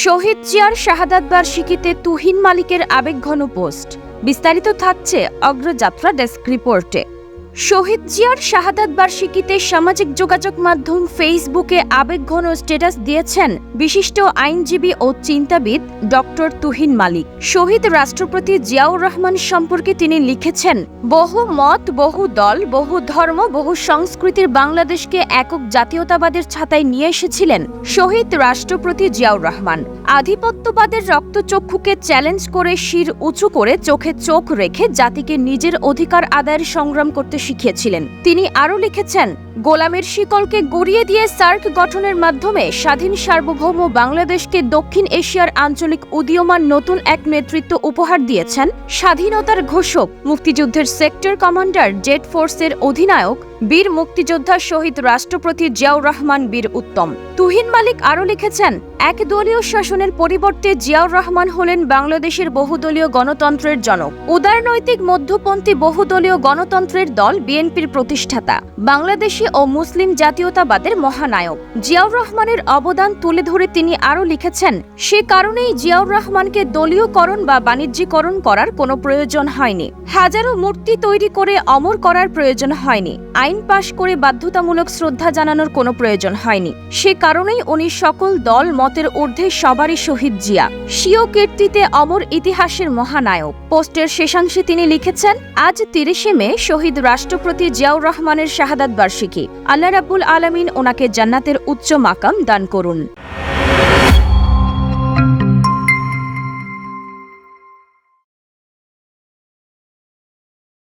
শহীদ জিয়ার শাহাদাত বার্ষিকীতে তুহিন মালিকের আবেগঘন পোস্ট। বিস্তারিত থাকছে অগ্রযাত্রা ডেস্ক রিপোর্টে। শহীদ জিয়ার শাহাদাত বার্ষিকীতে সামাজিক যোগাযোগ মাধ্যম ফেসবুকে আবেগঘন স্ট্যাটাস দিয়েছেন বিশিষ্ট আইনজীবী ও চিন্তাবিদ ডক্টর তুহিন মালিক। শহীদ রাষ্ট্রপতি জিয়াউর রহমান সম্পর্কে তিনি লিখেছেন, বহু মত, বহু দল, বহু ধর্ম, বহু সংস্কৃতির বাংলাদেশকে একক জাতীয়তাবাদের ছাতায় নিয়ে এসেছিলেন শহীদ রাষ্ট্রপতি জিয়াউর রহমান। আধিপত্যবাদের রক্তচক্ষুকে চ্যালেঞ্জ করে শির উঁচু করে চোখে চোখ রেখে জাতিকে নিজের অধিকার আদায়ের সংগ্রাম করতে শিখিয়েছিলেন। তিনি আরও লিখেছেন, গোলামের শিকলকে গড়িয়ে দিয়ে সার্ক গঠনের মাধ্যমে স্বাধীন সার্বভৌম বাংলাদেশকে দক্ষিণ এশিয়ার আঞ্চলিক উদীয়মান নতুন এক নেতৃত্ব উপহার দিয়েছেন স্বাধীনতার ঘোষক, মুক্তিযুদ্ধের সেক্টর কমান্ডার জেট ফোর্সের অধিনায়ক বীর মুক্তিযোদ্ধা শহীদ রাষ্ট্রপতি জিয়াউর রহমান বীর উত্তম। তুহিন মালিক আরও লিখেছেন, এক দলীয় শাসনের পরিবর্তে জিয়াউর রহমান হলেন বাংলাদেশের বহুদলীয় গণতন্ত্রের জনক। উদারনৈতিক মধ্যপন্থী বহুদলীয় গণতন্ত্রের দল বিএনপির প্রতিষ্ঠাতা। বাংলাদেশি ও মুসলিম জাতীয়তাবাদের মহানায়ক। জিয়াউর রহমানের অবদান তুলে ধরে তিনি আরও লিখেছেন, সে কারণেই জিয়াউর রহমানকে দলীয়করণ বা বাণিজ্যিকরণ করার কোনো প্রয়োজন হয়নি। হাজারো মূর্তি তৈরি করে অমর করার প্রয়োজন হয়নি। আইন পাশ করে বাধ্যতামূলক শ্রদ্ধা জানানোর কোনো প্রয়োজন হয়নি। সে কারণেই উনি সকল দল, মতের ঊর্ধ্বে সবারই শহীদ জিয়া। স্বীয় কীর্তিতে অমর ইতিহাসের মহানায়ক। পোস্টের শেষাংশে তিনি লিখেছেন, আজ তিরিশে মে শহীদ রাষ্ট্রপতি জিয়াউর রহমানের শাহাদাত বার্ষিকী। আল্লাহ রাবুল আলমিন ওনাকে জান্নাতের উচ্চ মাকাম দান করুন।